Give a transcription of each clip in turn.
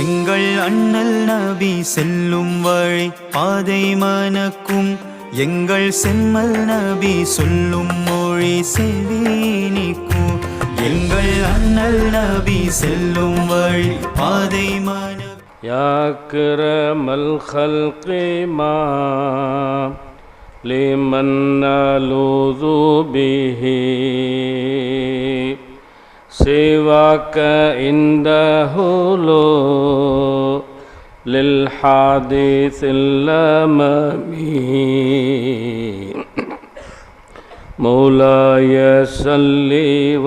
எங்கள் அண்ணல் நபி செல்லும் வழி பாதை மனக்கும் எங்கள் செம்மல் நபி சொல்லும் மொழி செவினிக்கும் எங்கள் அண்ணல் நபி செல்லும் வழி பாதை மனக்கும் يا أكرم الخلق ما لمن نلوذ به سواك عنده لو للحديث الأمامي مولاي صل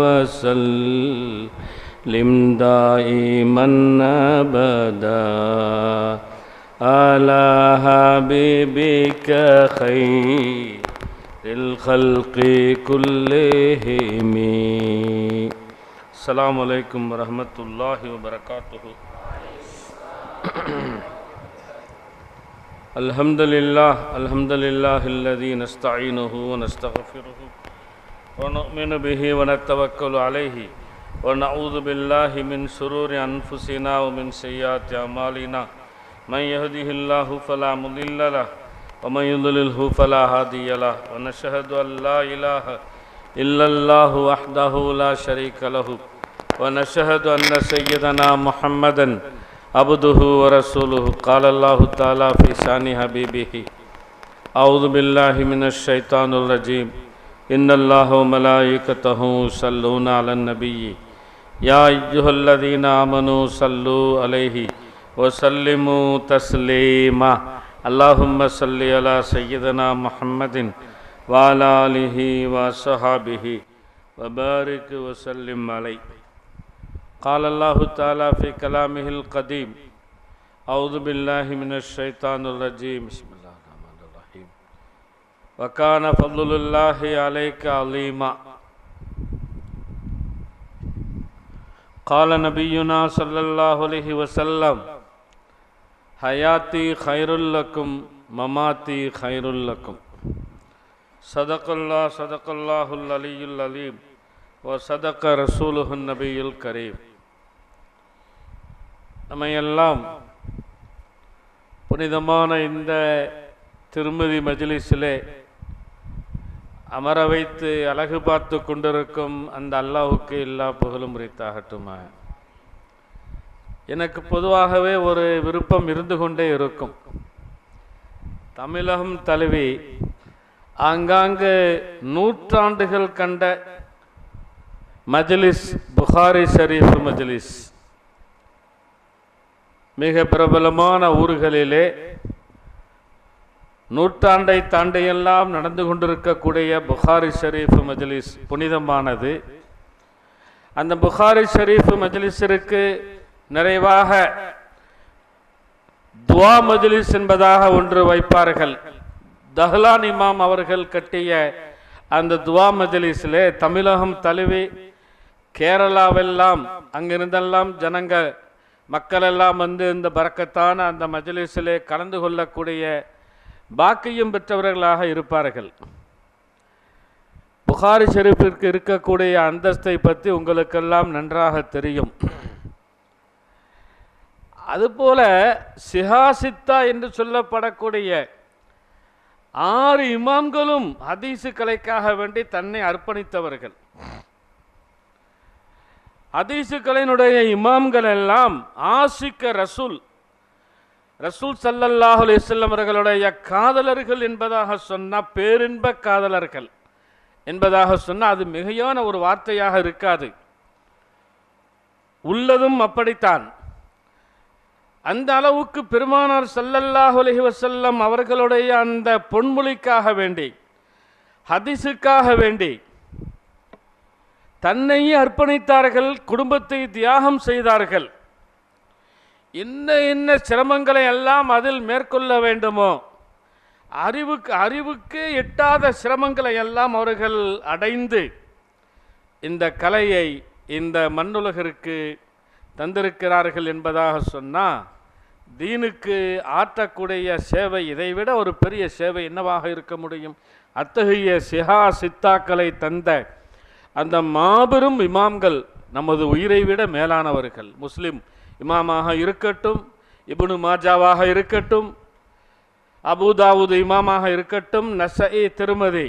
وسلم دائما أبدا. على حبيبك خير الخلق كلهم. السلام عليكم ورحمة الله وبركاته الحمد لله الحمد لله الذي نستعينه ونستغفره ونؤمن به ونتوكل عليه ونعوذ بالله من شرور أنفسنا ومن سيئات أعمالنا من يهده الله فلا مضل له ومن يضلله فلا هادي له ونشهد أن لا إله إلا الله وحده لا شريك له۔ ونشهد أن سيدنا محمدًا عبده ورسوله. قال الله تعالى في شان حبيبه، أعوذ بالله من الشيطان الرجيم. إن الله وملائكته يصلون على النبي. يا أيها الذين آمنوا صلوا عليه وسلموا تسليما. اللهم صل على سيدنا محمد وعلى آله وصحابه وبارك وسلم عليه. قال اللہ تعالیٰ فی کلام القدیم، اعوذ باللہ من الشیطان الرجیم، بسم اللہ الرحمن الرحیم. وکان فضل اللہ علیک علیما. قال نبینا صلی اللہ علیہ وسلم، حیاتی خیر لکم، مماتی خیر لکم. صدق اللہ صدق اللہ اللہ علیہ و صدق رسول النبی الکریم. நம்மையெல்லாம் புனிதமான இந்த திருமதி மஜ்லிஸிலே அமர வைத்து அழகு பார்த்து கொண்டிருக்கும் அந்த அல்லாஹுக்கு எல்லா புகழும் உரித்தாகட்டுமா? எனக்கு பொதுவாகவே ஒரு விருப்பம் இருந்து கொண்டே இருக்கும். தமிழகம் தழுவி ஆங்காங்கு நூற்றாண்டுகள் கண்ட மஜ்லிஸ் புகாரி ஷரீஃப் மஜ்லிஸ். மிக பிரபலமான ஊர்களிலே நூற்றாண்டை தாண்டியெல்லாம் நடந்து கொண்டிருக்கக்கூடிய புகாரி ஷரீஃப் மஜ்லிஸ் புனிதமானது. அந்த புகாரி ஷரீஃப் மஜ்லிஸிற்கு நிறைவாக துவா மஜ்லிஸ் என்பதாக ஒன்று வைப்பார்கள். தஹ்லான் இமாம் அவர்கள் கட்டிய அந்த துவா மஜ்லிஸிலே தமிழகம் தழுவி கேரளாவெல்லாம் அங்கிருந்தெல்லாம் ஜனங்கள் மக்களெல்லாம் வந்து இந்த பறக்கத்தான அந்த மஜலிஸிலே கலந்து கொள்ளக்கூடிய பாக்கியம் பெற்றவர்களாக இருப்பார்கள். புகாரி ஷெரீஃபிற்கு இருக்கக்கூடிய அந்தஸ்தை பற்றி உங்களுக்கெல்லாம் நன்றாக தெரியும். அதுபோல சிஹாசித்தா என்று சொல்லப்படக்கூடிய ஆறு இமாம்களும் ஹதீசு கலைக்காக வேண்டி தன்னை அர்ப்பணித்தவர்கள். அதிசுக்களினுடைய இமாம்கள் எல்லாம் ஆசிக்க ரசூல் ரசூல் சல்லல்லாஹு அலிஸ்லம் அவர்களுடைய காதலர்கள் என்பதாக சொன்னால் பேரின்ப காதலர்கள் என்பதாக சொன்னால் அது மிகையான ஒரு வார்த்தையாக இருக்காது. உள்ளதும் அப்படித்தான். அந்த அளவுக்கு பெருமானார் சல்லல்லாஹு அலஹி வசல்லம் அவர்களுடைய அந்த பொன்மொழிக்காக வேண்டி ஹதிசுக்காக வேண்டி தன்னையே அர்ப்பணித்தார்கள் குடும்பத்தை தியாகம் செய்தார்கள். என்ன என்ன சிரமங்களை எல்லாம் அதில் மேற்கொள்ள வேண்டுமோ அறிவுக்கு அறிவுக்கு எட்டாத சிரமங்களை எல்லாம் அவர்கள் அடைந்து இந்த கலையை இந்த மண்ணுலகிற்கு தந்திருக்கிறார்கள் என்பதாக சொன்னால் தீனுக்கு ஆற்றக்கூடிய சேவை இதைவிட ஒரு பெரிய சேவை என்னவாக இருக்க முடியும்? அத்தகைய சிஹா சித்தாக்களை தந்த அந்த மாபெரும் இமாம்கள் நமது உயிரை விட மேலானவர்கள். முஸ்லிம் இமாமாக இருக்கட்டும் இபுனு மாஜாவாக இருக்கட்டும் அபுதாவுது இமாமாக இருக்கட்டும் நசை திருமதி.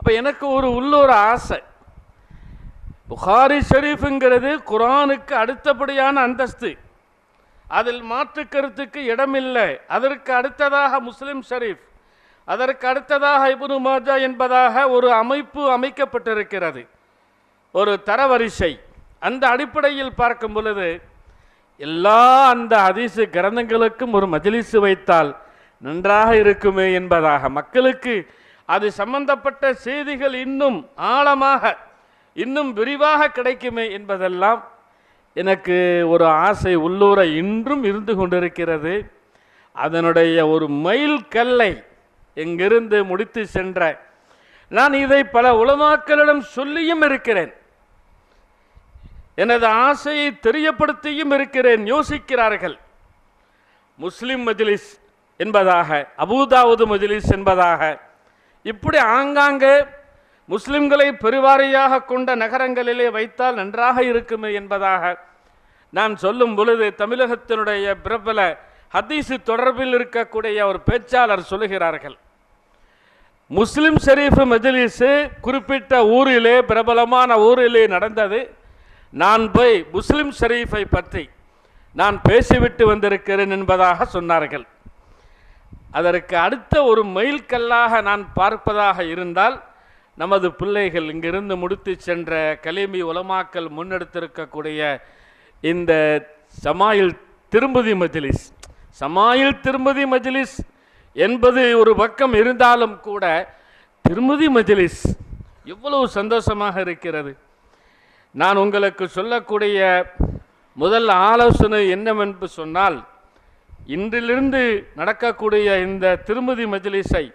அப்போ எனக்கு ஒரு உள்ளூர் ஆசை. புகாரி ஷெரீஃபுங்கிறது குரானுக்கு அடுத்தபடியான அந்தஸ்து. அதில் மாற்று கருத்துக்கு இடமில்லை. அதற்கு அடுத்ததாக முஸ்லிம் ஷெரீஃப் அதற்கு அடுத்ததாக இபுனு மாஜா என்பதாக ஒரு அமைப்பு அமைக்கப்பட்டிருக்கிறது. ஒரு தரவரிசை. அந்த அடிப்படையில் பார்க்கும் பொழுது எல்லா அந்த அதிசு கிரந்தங்களுக்கும் ஒரு மஜிலிசு வைத்தால் நன்றாக இருக்குமே என்பதாக. மக்களுக்கு அது சம்பந்தப்பட்ட செய்திகள் இன்னும் ஆழமாக இன்னும் விரிவாக கிடைக்குமே என்பதெல்லாம் எனக்கு ஒரு ஆசை உள்ளூர இன்றும் இருந்து கொண்டிருக்கிறது. அதனுடைய ஒரு மைல் கல்லை எங்கிருந்து முடித்து சென்ற நான் இதை பல உலமாக்களிடம் சொல்லியும் இருக்கிறேன். எனது ஆசையை தெரியப்படுத்தியும் இருக்கிறேன் யோசிக்கிறார்கள். முஸ்லிம் மஜ்லிஸ் என்பதாக அபூதாவது மஜ்லிஸ் என்பதாக இப்படி ஆங்காங்கே முஸ்லிம்களை பெருவாரியாக கொண்ட நகரங்களிலே வைத்தால் நன்றாக இருக்குமே என்பதாக நான் சொல்லும் பொழுது தமிழகத்தினுடைய பிரபல ஹதீஸு தொடர்பில் இருக்கக்கூடிய ஒரு பேச்சாளர் சொல்லுகிறார்கள். முஸ்லிம் ஷெரீஃப் மஜ்லிஸு குறிப்பிட்ட ஊரிலே பிரபலமான ஊரிலே நடந்தது. நான் போய் முஸ்லிம் ஷரீஃபை பற்றி நான் பேசிவிட்டு வந்திருக்கிறேன் என்பதாக சொன்னார்கள். அதற்கு அடுத்த ஒரு மைல்கல்லாக நான் பார்ப்பதாக இருந்தால் நமது பிள்ளைகள் இங்கிருந்து முடித்து சென்ற கலிமி உலமாக்கல் முன்னெடுத்திருக்கக்கூடிய இந்த சமாயில் திரும்பதி மஜிலிஸ் சமாயில் திரும்பதி மஜ்லிஸ் என்பது ஒரு பக்கம் இருந்தாலும் கூட திருமதி மஜிலிஸ் எவ்வளவு சந்தோஷமாக இருக்கிறது. நான் உங்களுக்கு சொல்லக்கூடிய முதல் ஆலோசனை என்னவென்று சொன்னால் இன்றிலிருந்து நடக்கக்கூடிய இந்த திருமதி மஜ்லிஸை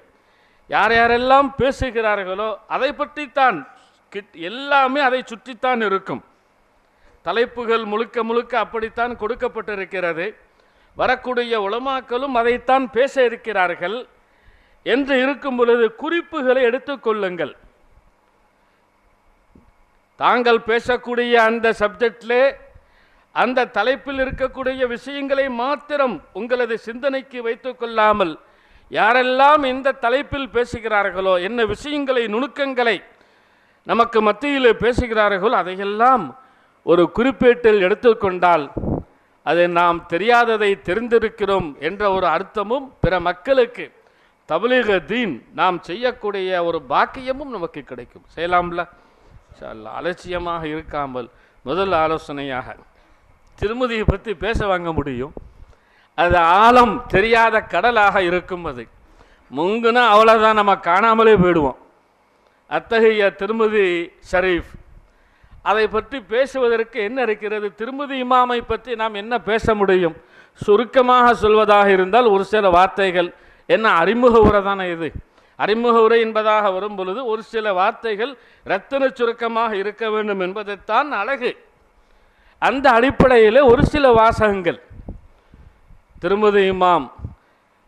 யார் யாரெல்லாம் பேசுகிறார்களோ அதை பற்றித்தான் கிட் எல்லாமே அதை சுற்றித்தான் இருக்கும். தலைப்புகள் முழுக்க முழுக்க அப்படித்தான் கொடுக்கப்பட்டிருக்கிறது. வரக்கூடிய உளமாக்களும் அதைத்தான் பேச இருக்கிறார்கள். என்று இருக்கும் பொழுது குறிப்புகளை எடுத்துக்கொள்ளுங்கள் தாங்கள் பேசக்கூடிய அந்த சப்ஜெக்டில் அந்த தலைப்பில் இருக்கக்கூடிய விஷயங்களை மாத்திரம் உங்களது சிந்தனைக்கு வைத்துக் கொள்ளாமல் யாரெல்லாம் இந்த தலைப்பில் பேசுகிறார்களோ என்ன விஷயங்களை நுணுக்கங்களை நமக்கு மத்தியில் பேசுகிறார்களோ அதையெல்லாம் ஒரு குறிப்பேட்டில் எடுத்துக்கொண்டால் அது நாம் தெரியாததை தெரிந்திருக்கிறோம் என்ற ஒரு அர்த்தமும் பிற மக்களுக்கு தபலீக தீன் நாம் செய்யக்கூடிய ஒரு பாக்கியமும் நமக்கு கிடைக்கும். செய்யலாம்ல? அலட்சியமாக இருக்காமல் முதல் ஆலோசனையாக திருமதியை பற்றி பேச வாங்க முடியும். அது ஆழம் தெரியாத கடலாக இருக்கும் அது. முங்குனா அவ்வளோதான் நம்ம காணாமலே போயிடுவோம். அத்தகைய திருமதி ஷரீஃப் அதை பற்றி பேசுவதற்கு என்ன இருக்கிறது? திருமதி இமாமை பற்றி நாம் என்ன பேச முடியும்? சுருக்கமாக சொல்வதாக இருந்தால் ஒரு சில வார்த்தைகள். என்ன அறிமுக உரை தானே இது? அறிமுக உரை என்பதாக வரும் பொழுது ஒரு சில வார்த்தைகள் ரத்தின சுருக்கமாக இருக்க வேண்டும் என்பதைத்தான் அழகு. அந்த அடிப்படையில் ஒரு சில வாசகங்கள். திருமதி இமாம்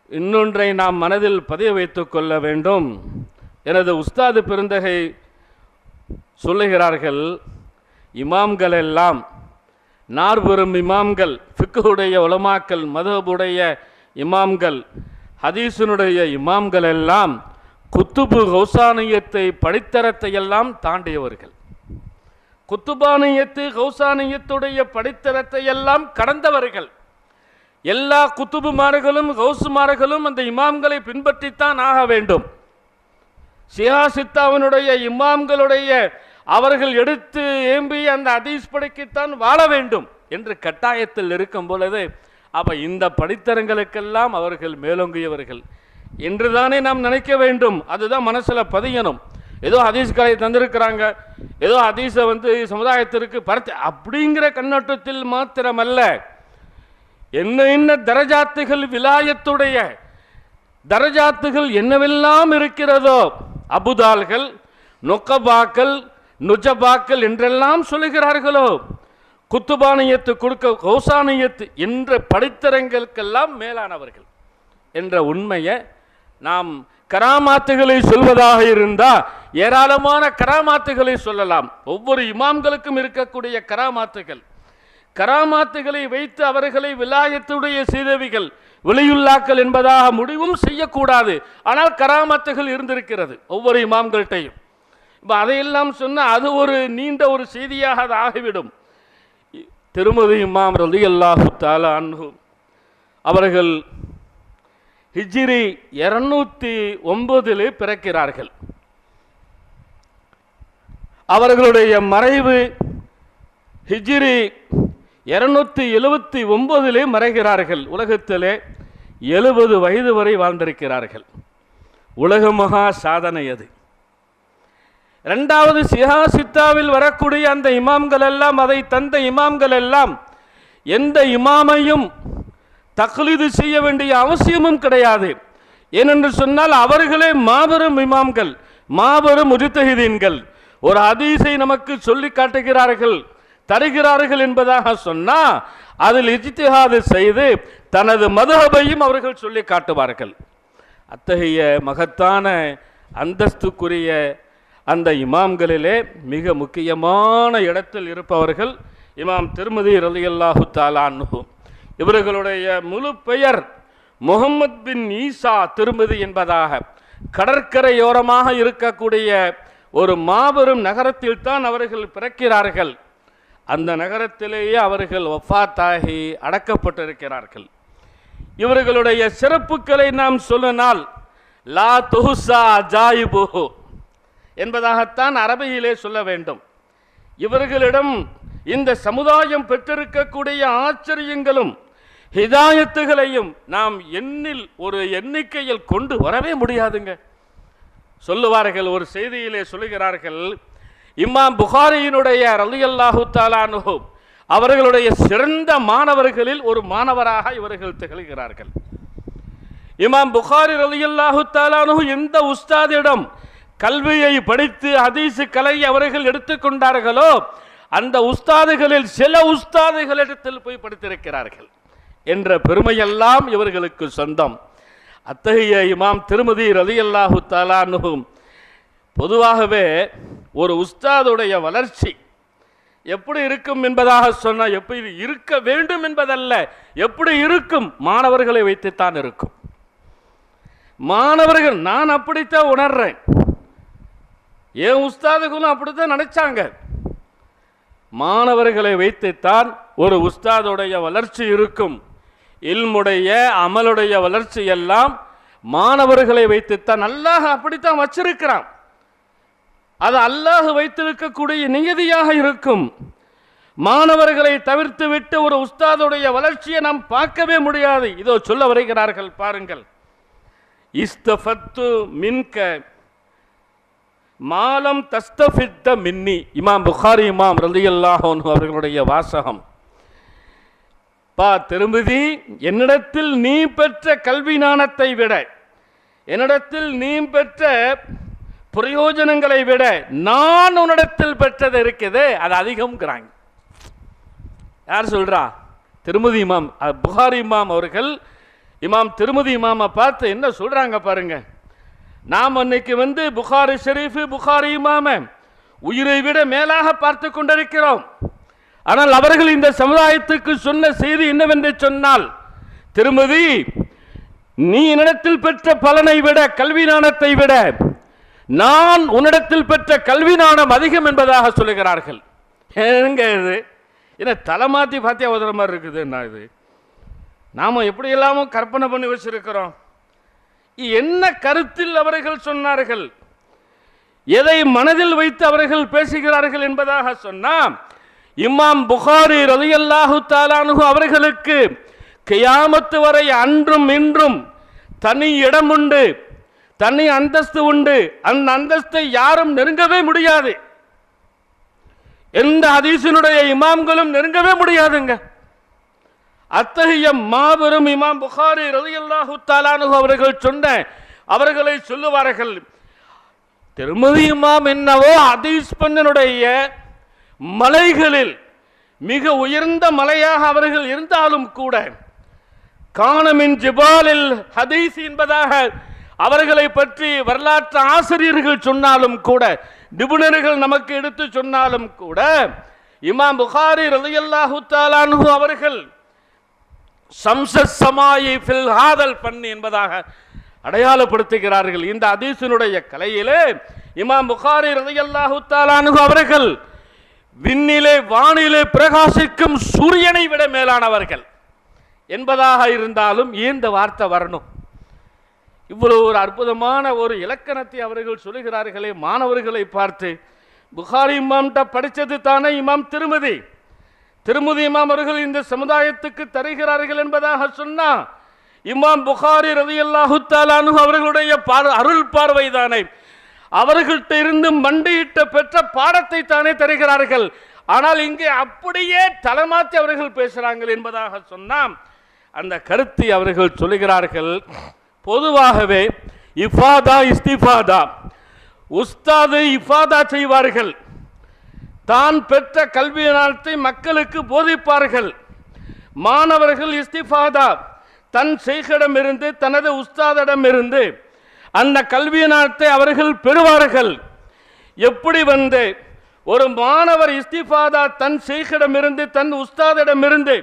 இன்னொன்றை நாம் மனதில் பதிய வைத்துக் கொள்ள வேண்டும். எனது உஸ்தாது பெருந்தகை சொல்லுகிறார்கள் இமாம்கள் எல்லாம் நார்பெரும் இமாம்கள் ஃபிக்குடைய உலமாக்கள் மதுபுடைய இமாம்கள் ஹதீசனுடைய இமாம்கள் எல்லாம் குத்துபு கௌசானியத்தை படித்தரத்தை எல்லாம் தாண்டியவர்கள். குத்துபானியத்து கௌசானியத்துடைய படித்தரத்தை எல்லாம் கடந்தவர்கள். எல்லா குத்துபுமார்களும் கௌசுமார்களும் அந்த இமாம்களை பின்பற்றித்தான் ஆக வேண்டும். ஷியா சித்தாவினுடைய இமாம்களுடைய அவர்கள் எடுத்து ஏம்பி அந்த அதீஸ் படைக்குத்தான் வாழ வேண்டும் என்று கட்டாயத்தில் இருக்கும் பொழுது அப்போ இந்த படித்தரங்களுக்கெல்லாம் அவர்கள் மேலோங்கியவர்கள். என்றுதானே நாம் நினைக்க வேண்டும். அதுதான் மனசுல பதியணும். ஏதோ ஹதீஸ்களை தந்திருக்கிறாங்க. ஏதோ ஹதீஸை வந்து சமுதாயத்திற்கு பரத்து அப்படிங்கிற கண்ணோட்டத்தில் மாத்திரமல்ல. என்ன என்ன தரஜாத்துகள் விலாயத்துடைய தரஜாத்துகள் என்னவெல்லாம் இருக்கிறதோ அபுதால்கள் நொக்கபாக்கள் நுஜபாக்கள் என்றெல்லாம் சொல்லுகிறார்களோ குத்துபானியத்து கொடுக்க கௌசானியத்து என்ற படித்தரங்களுக்கெல்லாம் மேலானவர்கள் என்ற உண்மையை நாம் கராமாத்துகளை சொல்வதாக இருந்தால் ஏராளமான கராமாத்துகளை சொல்லலாம். ஒவ்வொரு இமாம்களுக்கும் இருக்கக்கூடிய கராமாத்துகள். கராமாத்துகளை வைத்து அவர்களை விலாயத்துடைய சீதவிகள் வெளியுள்ளாக்கள் என்பதாக முடிவும் செய்யக்கூடாது. ஆனால் கராமாத்துகள் இருந்திருக்கிறது ஒவ்வொரு இமாம்கள்கிட்டையும். இப்போ அதையெல்லாம் சொன்னால் அது ஒரு நீண்ட ஒரு செய்தியாக அது ஆகிவிடும். திருமதி இமாம் ரலி அல்லாஹு தாலா அன்ஹு அவர்கள் ஹிஜிரி இருநூத்தி ஒன்பதில் பிறக்கிறார்கள். அவர்களுடைய மறைவு ஹிஜிரி இருநூத்தி எழுபத்தி ஒன்பதிலே மறைகிறார்கள். உலகத்திலே எழுபது வயது வரை வாழ்ந்திருக்கிறார்கள். உலக மகா சாதனை அது. இரண்டாவது சிஹா சித்தாவில் வரக்கூடிய அந்த இமாம்கள் எல்லாம் அதை தந்த இமாம்கள் எல்லாம் எந்த இமாமையும் தக்லீது செய்ய வேண்டிய அவசியமும் கிடையாது. ஏனென்று சொன்னால் அவர்களே மாபெரும் இமாம்கள் மாபெரும் முஜித்தஹிதீன்கள். ஒரு ஹதீஸை நமக்கு சொல்லி காட்டுகிறார்கள் தருகிறார்கள் என்பதாக சொன்னால் அதில் இஜ்திஹாது செய்து தனது மதுகபையும் அவர்கள் சொல்லி காட்டுவார்கள். அத்தகைய மகத்தான அந்தஸ்துக்குரிய அந்த இமாம்களிலே மிக முக்கியமான இடத்தில் இருப்பவர்கள் இமாம் திருமதி ரலியல்லாஹு தாலான்னு இவர்களுடைய முழு பெயர் முகமது பின் ஈசா திருமதி என்பதாக கடற்கரையோரமாக இருக்கக்கூடிய ஒரு மாபெரும் நகரத்தில் தான் அவர்கள் பிறக்கிறார்கள். அந்த நகரத்திலேயே அவர்கள் ஒஃபாத்தாகி அடக்கப்பட்டிருக்கிறார்கள். இவர்களுடைய சிறப்புகளை நாம் சொல்லினால் லா துஹுசா ஜாயிபுஹு என்பதாகத்தான் அரபியிலே சொல்ல வேண்டும். இவர்களிடம் இந்த சமுதாயம் பெற்றிருக்கக்கூடிய ஆச்சரியங்களும் ஹிதாயத்துகளையும் நாம் எண்ணில் ஒரு எண்ணிக்கையில் கொண்டு வரவே முடியாதுங்க. சொல்லுவார்கள் ஒரு செய்தியிலே சொல்லுகிறார்கள் இமாம் புகாரியினுடைய ரலியல்லாஹு தாலானு அவர்களுடைய சிறந்த மாணவர்களில் ஒரு மாணவராக இவர்கள் திகழ்கிறார்கள். இமாம் புகாரி ரலியல்லாஹு தாலானு எந்த உஸ்தாதிடம் கல்வியை படித்து ஹதீசு கலையை அவர்கள் எடுத்துக்கொண்டார்களோ அந்த உஸ்தாதுகளில் சில உஸ்தாதுகளிடத்தில் போய் படித்திருக்கிறார்கள். என்ற பெருமையெல்லாம் இவர்களுக்கு சொந்தம். அத்தகைய இமாம் திருமதி ரலியல்லாஹு தாலானுகும் பொதுவாகவே ஒரு உஸ்தாதுடைய வளர்ச்சி எப்படி இருக்கும் என்பதாக சொன்னால் எப்படி இருக்க வேண்டும் என்பதல்ல எப்படி இருக்கும் மாணவர்களை வைத்துத்தான் இருக்கும். மாணவர்கள் நான் அப்படித்தான் உணர்றேன். என் உஸ்தாதுகளும் அப்படித்தான் நினைச்சாங்க. மாணவர்களை வைத்துத்தான் ஒரு உஸ்தாதுடைய வளர்ச்சி இருக்கும். இல்முடைய அமலுடைய வளர்ச்சி எல்லாம் மாணவர்களை வைத்துத்தான் அல்லாஹ் அப்படித்தான் வச்சிருக்கிறான். அது அல்லாஹ் வைத்திருக்கக்கூடிய நியதியாக இருக்கும். மாணவர்களை தவிர்த்து விட்டு ஒரு உஸ்தாதுடைய வளர்ச்சியை நாம் பார்க்கவே முடியாது. இதோ சொல்ல வருகிறார்கள் பாருங்கள். இஸ்தஃபத்து மின்க மாலம் தஸ்தஃபித்த மின்னி. இமாம் புகாரி இமாம் ரலியல்லாஹு அவர்களுடைய வாசகம். பா திருமதி என்னிடத்தில் நீ பெற்ற கல்வி ஞானத்தை விட என்னிடத்தில் நீ பெற்ற பிரயோஜனங்களை விட நான் உன்னிடத்தில் பெற்றது இருக்குது அது அதிகம்ங்கிறாங்க. யார் சொல்றா? திருமதி இமாம் அஹ், புகாரி இமாம் அவர்கள் இமாம் திருமதி இமாமை பார்த்து என்ன சொல்றாங்க பாருங்க. நாம் அன்னைக்கு வந்து புகாரி ஷெரீஃபு புகாரி இமாம உயிரை விட மேலாக பார்த்து கொண்டிருக்கிறோம். ஆனால் அவர்கள் இந்த சமுதாயத்துக்கு சொன்ன செய்தி என்னவென்று சொன்னால் திருமதி நீ என்னிடத்தில் பெற்ற பலனை விட கல்வி ஞானத்தை விட நான் உன்னிடத்தில் பெற்ற கல்வி நாணம் அதிகம் என்பதாக சொல்லுகிறார்கள். ஏங்க இது? என்ன தலை மாற்றி பாத்தியா உதற மாதிரி இருக்குது என்ன இது? நாம் எப்படி எல்லாமும் கற்பனை பண்ணி வச்சிருக்கிறோம். என்ன கருத்தில் அவர்கள் சொன்னார்கள்? எதை மனதில் வைத்து அவர்கள் பேசுகிறார்கள் என்பதாக சொன்னால் இமாம் புகாரி ரலியல்லாஹு தாலானு அவர்களுக்கு கியாமத்து வரை அன்றும் இன்றும் தனி இடம் உண்டு தனி அந்தஸ்து உண்டு. அந்த அந்தஸ்தை யாரும் நெருங்கவே முடியாது. எந்த ஹதீஸினுடைய இமாம்களும் நெருங்கவே முடியாதுங்க. அத்தகைய மாபெரும் இமாம் புகாரி ரலியல்லாஹு தாலானு அவர்கள் சொன்ன அவர்களை சொல்லுவார்கள் திருமதி இமாம் என்னவோ ஹதீஸ் பண்ணனுடைய மலைகளில் மிக உயர்ந்த மலையாக அவர்கள் இருந்தாலும் கூட காணமின் ஜிபாலில் ஹதீஸ் என்பதாக அவர்களை பற்றி வரலாற்று ஆசிரியர்கள் சொன்னாலும் கூட நிபுணர்கள் நமக்கு எடுத்து சொன்னாலும் கூட இமாம் புகாரி ரலியல்லாஹு தாலானு அவர்கள் சம்சமாயி ஃபில் ஹாதல் பண்ணி என்பதாக அடையாளப்படுத்துகிறார்கள். இந்த அதீசனுடைய கலையிலே இமாம் புகாரி ரலியல்லாஹு தாலானு அவர்கள் விண்ணிலே வானிலே பிரகாசிக்கும் சூரியனை விட மேலானவர்கள். என்பதாக இருந்தாலும் ஏன் இந்த வார்த்தை வரணும்? இவ்வளவு ஒரு அற்புதமான ஒரு இலக்கணத்தை அவர்கள் சொல்லுகிறார்களே மாணவர்களை பார்த்து. புகாரி இமாம்கிட்ட படித்தது தானே இமாம் திருமதி? திருமதி இமாம் அவர்கள் இந்த சமுதாயத்துக்கு தருகிறார்கள் என்பதாக சொன்னால் இமாம் புகாரி ரலியல்லாஹு தாலானு அவர்களுடைய பார் அருள் பார்வை தானே அவர்கள்ட்ட இருந்து மண்டியிட்ட பெற்ற பாடத்தை தானே தருகிறார்கள். ஆனால் இங்கே அப்படியே தலைமாற்றி அவர்கள் பேசுகிறார்கள் என்பதாக சொன்னால் அந்த கருத்தை அவர்கள் சொல்லுகிறார்கள் பொதுவாகவே இஃபாதா இஸ்திஃபாதா உஸ்தாது இஃபாதா செய்வார்கள். தான் பெற்ற கல்வியினத்தை மக்களுக்கு போதிப்பார்கள். மாணவர்கள் இஸ்திஃபாதா தன் செய்கிடமிருந்து தனது உஸ்தாதிடமிருந்து அந்த கல்வியினத்தை அவர்கள் பெறுவார்கள். எப்படி வந்து ஒரு மாணவர் இஸ்திஃபாதா தன் செய்கிடமிருந்து தன் உஸ்தாதிடமிருந்து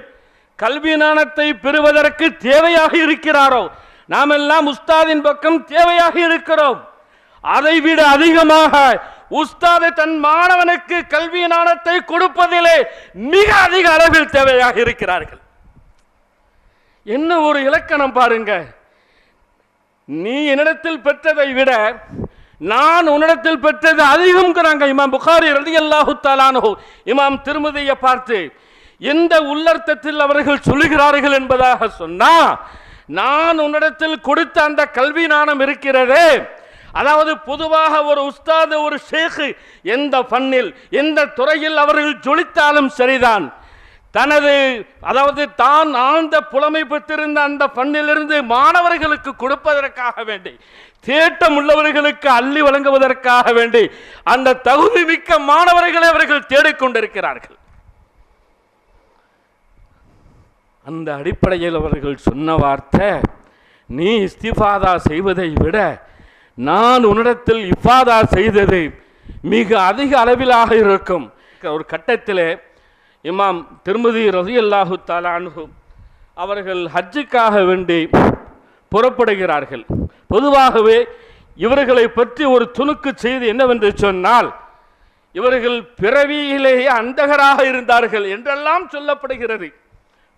கல்வி நாணத்தை பெறுவதற்கு தேவையாக இருக்கிறாரோ? நாம் எல்லாம் உஸ்தாதின் பக்கம் தேவையாக இருக்கிறோம். அதைவிட அதிகமாக உஸ்தாது தன் மாணவனுக்கு கல்வி நாணத்தை கொடுப்பதிலே மிக அதிக அளவில் தேவையாக இருக்கிறார்கள். என்ன ஒரு இலக்கணம் பாருங்கள் நீ என்னிடத்தில் பெற்றதை விட நான் உன்னிடத்தில் பெற்றது அதிகம்ங்கிறாங்க இமாம் புகாரி ரலியல்லாஹு தாலானோ இமாம் திருமதியை பார்த்து எந்த உள்ளர்த்தத்தில் அவர்கள் சொல்லுகிறார்கள் என்பதாக சொன்னா நான் உன்னிடத்தில் கொடுத்த அந்த கல்வி ஞானம் இருக்கிறதே. அதாவது பொதுவாக ஒரு உஸ்தாது ஒரு ஷேக்கு எந்த ஃபன்னில் எந்த துறையில் அவர்கள் ஜொலித்தாலும் சரிதான். தனது அதாவது தான் ஆழ்ந்த புலமை பெற்றிருந்த அந்த பண்ணிலிருந்து மாணவர்களுக்கு கொடுப்பதற்காக வேண்டி தேட்டம் உள்ளவர்களுக்கு அள்ளி வழங்குவதற்காக வேண்டி அந்த தகுதி மிக்க மாணவர்களை அவர்கள் தேடிக்கொண்டிருக்கிறார்கள். அந்த அடிப்படையில் அவர்கள் சொன்ன வார்த்தை நீ இஸ்திஃபாதா செய்வதை விட நான் உன்னிடத்தில் இஃபாதா செய்தது மிக அதிக அளவிலாக இருக்கும். ஒரு கட்டத்தில் இமாம் திருமதி ரலியல்லாஹு தாலானு அவர்கள் ஹஜ்ஜுக்காக வேண்டி புறப்படுகிறார்கள். பொதுவாகவே இவர்களை பற்றி ஒரு துணுக்கு செய்தி என்னவென்று சொன்னால் இவர்கள் பிறவியிலேயே அந்தகராக இருந்தார்கள் என்றெல்லாம் சொல்லப்படுகிறது.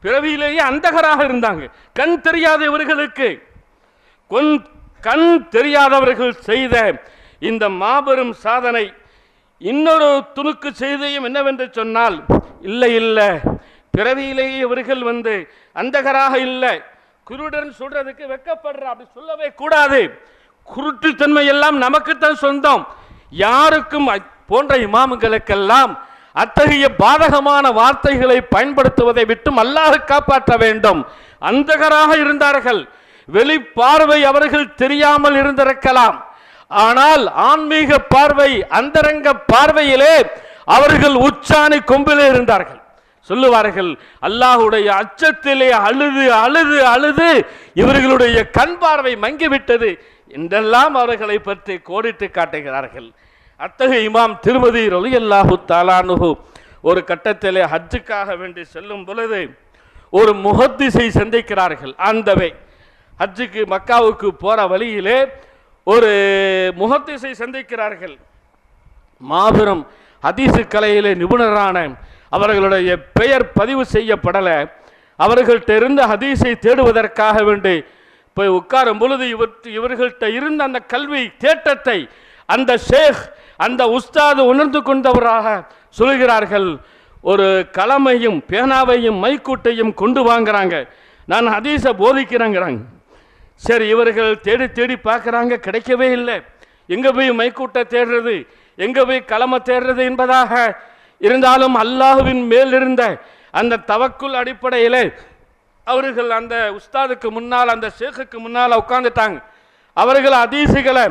பிறவியிலேயே அந்தகராக இருந்தாங்க. கண் தெரியாத இவர்களுக்கு கொன் கண் தெரியாதவர்கள் செய்த இந்த மாபெரும் சாதனை இன்னொரு துணுக்கு செய்தியும் என்னவென்று சொன்னால் இல்லை இல்லை. பிறவியிலேயே இவர்கள் வந்து அந்தகராக இல்லை. குருடன் சொல்றதுக்கு வெக்கப்படுற அப்படி சொல்லவே கூடாது. குருட்டுத்தன்மை எல்லாம் நமக்குத்தான் சொந்தம். யாருக்கும் போன்ற இமாமுகளுக்கெல்லாம் அத்தகைய பாதகமான வார்த்தைகளை பயன்படுத்துவதை விட்டும் அல்லாஹ் காப்பாற்ற வேண்டும். அந்தகராக இருந்தார்கள். வெளிப்பார்வை அவர்கள் தெரியாமல் இருந்திருக்கலாம். ஆனால் ஆன்மீக பார்வை அந்தரங்க பார்வையிலே அவர்கள் உச்சாணி கொம்பிலே இருந்தார்கள். சொல்லுவார்கள் அல்லாஹுடைய அச்சத்திலே அழுது அழுது அழுது இவர்களுடைய கண் பார்வை மங்கிவிட்டது என்றெல்லாம் அவர்களை பற்றி கோடிட்டு காட்டுகிறார்கள். அத்தகைய இமாம் திருமதி ரலியல்லாஹு தாலானுகு ஒரு கட்டத்திலே ஹஜ்ஜுக்காக வேண்டி செல்லும் பொழுது ஒரு முகத்திசை சந்திக்கிறார்கள். அந்தவை ஹஜ்ஜுக்கு மக்காவுக்கு போற வழியிலே ஒரு முகத்திசை சந்திக்கிறார்கள். மாபெரும் ஹதீசு கலையிலே நிபுணரான அவர்களுடைய பெயர் பதிவு செய்யப்படலை. அவர்கள்ட்ட இருந்த ஹதீஸை தேடுவதற்காக வேண்டி போய் உட்காரும் பொழுது இவர் இவர்கள்ட்ட இருந்த அந்த கல்வி தேட்டத்தை அந்த ஷேக் அந்த உஸ்தாது உணர்ந்து கொண்டவராக சொல்கிறார்கள். ஒரு கலமையும் பேனாவையும் மைக்கூட்டையும் கொண்டு வாங்குறாங்க. நான் ஹதீஸை போதிக்கிறேங்கிறாங்க. சரி இவர்கள் தேடி தேடி பார்க்குறாங்க கிடைக்கவே இல்லை. எங்கே போய் மைக்கூட்ட தேடுறது? எங்கே போய் களம தேடுறது என்பதாக இருந்தாலும் அல்லாஹுவின் மேல் இருந்த அந்த தவக்குள் அடிப்படையில் அவர்கள் அந்த உஸ்தாதுக்கு முன்னால் அந்த ஷேக்குக்கு முன்னால் உட்காந்துட்டாங்க அவர்கள் அதீசுகளை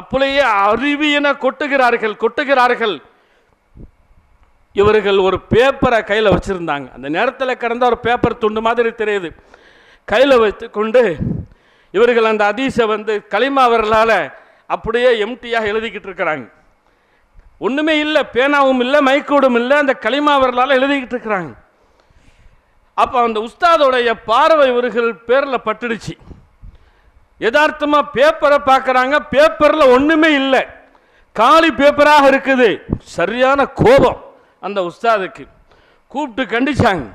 அப்படியே அறிவியன கொட்டுகிறார்கள் கொட்டுகிறார்கள். இவர்கள் ஒரு பேப்பரை கையில் வச்சுருந்தாங்க. அந்த நேரத்தில் கிடந்த ஒரு பேப்பர் துண்டு மாதிரி தெரியுது. கையில் வைத்து கொண்டு இவர்கள் அந்த அதீஸை வந்து களிமாவர்களால் அப்படியே எம்டியாக எழுதிக்கிட்டு இருக்கிறாங்க. ஒன்றுமே இல்லை பேனாவும் இல்லை மைக்கோடும் இல்லை அந்த களிமாவர்களால் எழுதிக்கிட்டு இருக்கிறாங்க. அப்போ அந்த உஸ்தாதோடைய பார்வை இவர்கள் பேரில் பட்டுடுச்சு. யதார்த்தமாக பேப்பரை பார்க்குறாங்க பேப்பரில் ஒன்றுமே இல்லை. காலி பேப்பராக இருக்குது. சரியான கோபம் அந்த உஸ்தாதுக்கு. கூப்பிட்டு கண்டிச்சாங்க.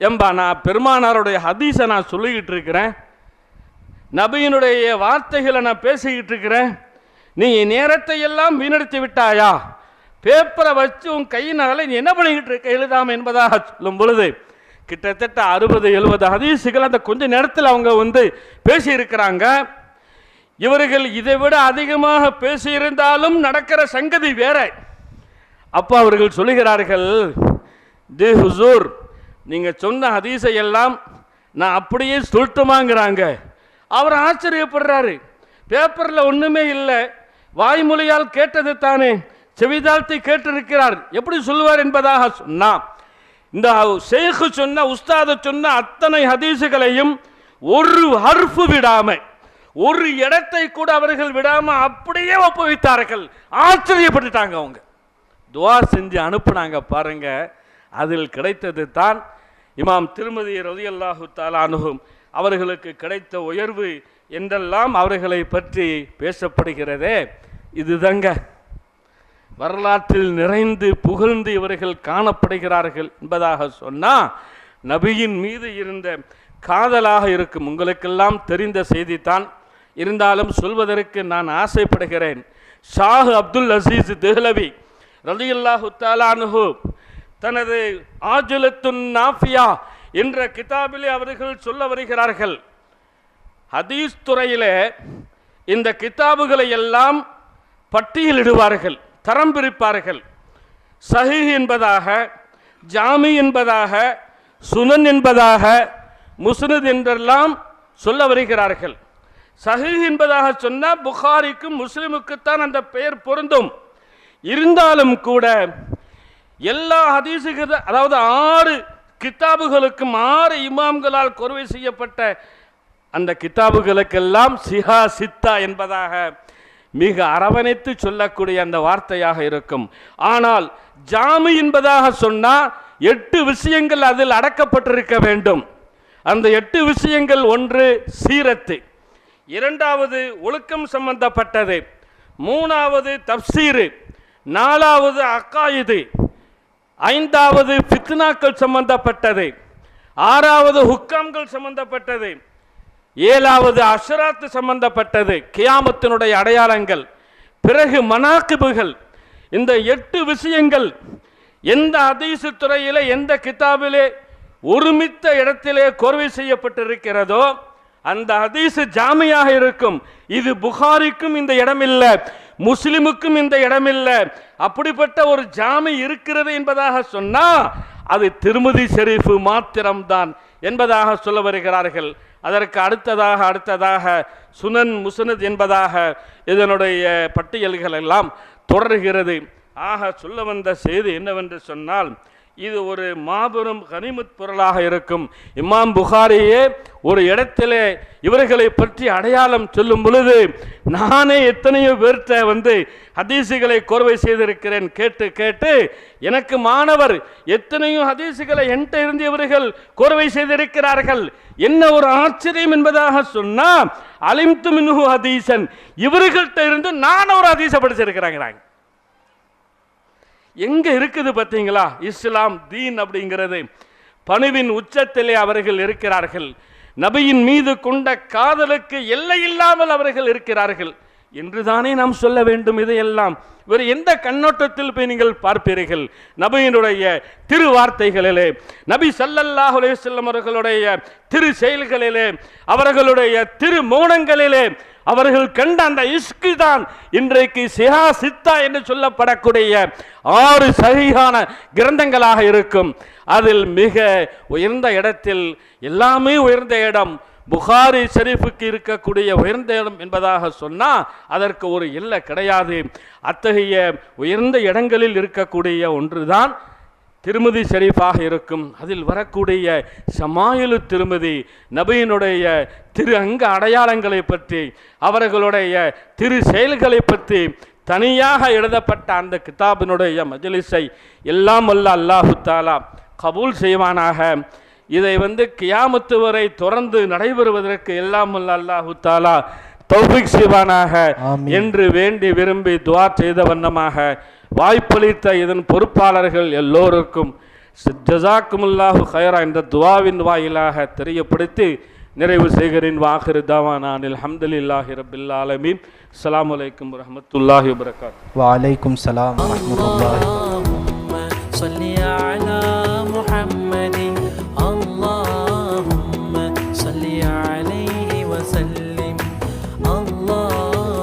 எம்பா நான் பெருமானாருடைய ஹதீஸை நான் சொல்லிக்கிட்டு இருக்கிறேன். நபியினுடைய வார்த்தைகளை நான் பேசிக்கிட்டு இருக்கிறேன். நீ நேரத்தை எல்லாம் வீணடித்து விட்டாயா? பேப்பரை வச்சு உன் கையினால நீ என்ன பண்ணிக்கிட்டு இருக்க? எழுதாம என்பதாக சொல்லும் பொழுது கிட்டத்தட்ட அறுபது எழுபது ஹதீசுகள் அந்த கொஞ்ச நேரத்தில் அவங்க வந்து பேசியிருக்கிறாங்க. இவர்கள் இதை விட அதிகமாக பேசியிருந்தாலும் நடக்கிற சங்கதி வேற. அப்போ அவர்கள் சொல்லுகிறார்கள் தி ஹுசூர் நீங்கள் சொன்ன ஹதீஸை எல்லாம் நான் அப்படியே சொல்லட்டுமாங்கிறாங்க அவர் ஆச்சரியப்படுறாரு. பேப்பரில் ஒன்றுமே இல்லை. வாய்மொழியால் கேட்டது தானே. செவிதாழ்த்தி கேட்டிருக்கிறார். எப்படி சொல்லுவார் என்பதாக சொன்னா இந்த ஷேக்கு சொன்ன உஸ்தாத சொன்ன அத்தனை ஹதீசுகளையும் ஒரு ஹர்ஃபு விடாம ஒரு இடத்தை கூட அவர்கள் விடாம அப்படியே ஒப்புவித்தார்கள். ஆச்சரியப்பட்டுட்டாங்க அவங்க. துவா செஞ்சு அனுப்புனாங்க பாருங்க. அதில் கிடைத்தது தான் இமாம் திருமதி ரலியல்லாஹு தாலானுகும் அவர்களுக்கு கிடைத்த உயர்வு என்றெல்லாம் அவர்களை பற்றி பேசப்படுகிறதே. இதுதாங்க. வரலாற்றில் நிறைந்து புகழ்ந்து இவர்கள் காணப்படுகிறார்கள் என்பதாக சொன்னால் நபியின் மீது இருந்த காதலாக இருக்கும் உங்களுக்கெல்லாம் தெரிந்த செய்திதான். இருந்தாலும் சொல்வதற்கு நான் ஆசைப்படுகிறேன். ஷாஹ் அப்துல் அசீஸ் தெஹ்லவி ரலியுல்லாஹு தாலானுஹு தனது ஆஜுலத்துன் நாஃபியா என்ற கிதாபிலே அவர்கள் சொல்ல வருகிறார்கள். ஹதீஸ் துறையிலே இந்த கிதாபுகளை எல்லாம் பட்டியலிடுவார்கள் தரம் பிரிப்பார்கள். சஹி என்பதாக ஜாமி என்பதாக சுனன் என்பதாக முஸ்னத் என்றெல்லாம் சொல்ல வருகிறார்கள். சஹி என்பதாக சொன்னால் புகாரிக்கும் முஸ்லிமுக்குத்தான் அந்த பெயர் பொருந்தும். இருந்தாலும் கூட எல்லா ஹதீஸுக்கு அதாவது ஆறு கித்தாபுகளுக்கும் ஆறு இமாம்களால் கொர்வை செய்யப்பட்ட அந்த கித்தாபுகளுக்கெல்லாம் சிஹா சித்தா என்பதாக மிக அரவணைத்து சொல்லக்கூடிய அந்த வார்த்தையாக இருக்கும். ஆனால் ஜாமி என்பதாக சொன்னால் எட்டு விஷயங்கள் அதில் அடக்கப்பட்டிருக்க வேண்டும். அந்த எட்டு விஷயங்கள் ஒன்று சீரத்து இரண்டாவது ஒழுக்கம் சம்பந்தப்பட்டது மூணாவது தப்சீரு நாலாவது அக்காயுது ஐந்தாவது ஃபித்னாக்கள் சம்பந்தப்பட்டது. ஆறாவது ஹுக்காம்கள் சம்பந்தப்பட்டது. ஏழாவது அஷராத்து சம்பந்தப்பட்டது. கியாமத்தினுடைய அடையாளங்கள். பிறகு மனாக்குபுகள். இந்த எட்டு விஷயங்கள் எந்த அதிசு துறையிலே எந்த கிதாபிலே ஒருமித்த இடத்திலே கோர்வை செய்யப்பட்டிருக்கிறதோ அந்த அதிசு ஜாமியாக இருக்கும். இது புகாரிக்கும் இந்த இடமில்லை. முஸ்லிமுக்கும் இந்த இடமில்லை. அப்படிப்பட்ட ஒரு ஜாமி இருக்கிறது என்பதாக சொன்னால் அது திருமதி ஷெரீஃபு மாத்திரம்தான் என்பதாக சொல்ல வருகிறார்கள். அதற்கு அடுத்ததாக அடுத்ததாக சுனன் முசனத் என்பதாக இதனுடைய பட்டியல்கள் எல்லாம் தொடர்கிறது. ஆக சொல்ல வந்த செய்தி என்னவென்று சொன்னால் இது ஒரு மாபெரும் கனிமத் பொருளாக இருக்கும். இமாம் புகாரியே ஒரு இடத்திலே இவர்களை பற்றி அடையாளம் சொல்லும் பொழுது நானே எத்தனையோ பேர்கிட்ட வந்து ஹதீசுகளை கோர்வை செய்திருக்கிறேன் கேட்டு கேட்டு எனக்கு மாணவர் எத்தனையோ ஹதீசுகளை என்கிட்ட இருந்து இவர்கள் கோர்வை செய்திருக்கிறார்கள். என்ன ஒரு ஆச்சரியம் என்பதாக சொன்னால் அலிம்து மின்ஹு ஹதீசன் இவர்கள்ட்ட இருந்து நான் ஒரு ஹதீஸை படிச்சிருக்கிறாங்க. எங்கே இருக்குது பார்த்தீங்களா? இஸ்லாம் தீன் அப்படிங்கிறது. பணிவின் உச்சத்திலே அவர்கள் இருக்கிறார்கள். நபியின் மீது கொண்ட காதலுக்கு எல்லை இல்லாமல் அவர்கள் இருக்கிறார்கள். என்றுதானே நாம் சொல்ல வேண்டும் இதையெல்லாம்? வேறு எந்த கண்ணோட்டத்தில் போய் நீங்கள் பார்ப்பீர்கள்? நபியினுடைய திரு வார்த்தைகளிலே நபி சல்லல்லாஹ் செல்லும் அவர்களுடைய திரு செயல்களிலே அவர்களுடைய திரு மௌனங்களிலே அவர்கள் கண்ட அந்த இஷ்கு தான் இன்றைக்கு சிஹா சித்தா என்று சொல்லப்படக்கூடிய ஆறு சகிகான கிரந்தங்களாக இருக்கும். அதில் மிக உயர்ந்த இடத்தில் எல்லாமே உயர்ந்த இடம். புகாரி ஷெரீஃபுக்கு இருக்கக்கூடிய உயர்ந்த இடம் என்பதாக சொன்னால் அதற்கு ஒரு எல்லை கிடையாது. அத்தகைய உயர்ந்த இடங்களில் இருக்கக்கூடிய ஒன்றுதான் திருமதி ஷெரீஃபாக இருக்கும் அதில் வரக்கூடிய ஷமாயிலு திருமதி நபியினுடைய திரு அங்க அடையாளங்களை பற்றி அவர்களுடைய திரு செயல்களை பற்றி தனியாக எழுதப்பட்ட அந்த கிதாபினுடைய மஜ்லிஸை எல்லாம் வல்ல அல்லாஹு தாலா கபூல் செய்வானாக இதை வந்து கியாமத்து வரை தொடர்ந்து நடைபெறுவதற்கு எல்லாம் வல்ல அல்லாஹு தாலா தௌஃபிக் செய்வானாக. என்று வேண்டி விரும்பி துஆ செய்த வண்ணமாக வாய்ப்பளித்த இதன் பொறுப்பாளர்கள் எல்லோருக்கும் ஜசாக்குமுல்லாஹு ஹைரா என்ற துவாவின் வாயிலாக தெரியப்படுத்தி நிறைவு செய்கிறேன். வாஹிரு தவானான் அலமதுல்லாஹி ரபில் ஆலமீன். அலாம் வலைக்கம் வரமத்துல்லாஹி வபரகாத். வலைக்கும் சலாம் வரமத்துல்லாஹி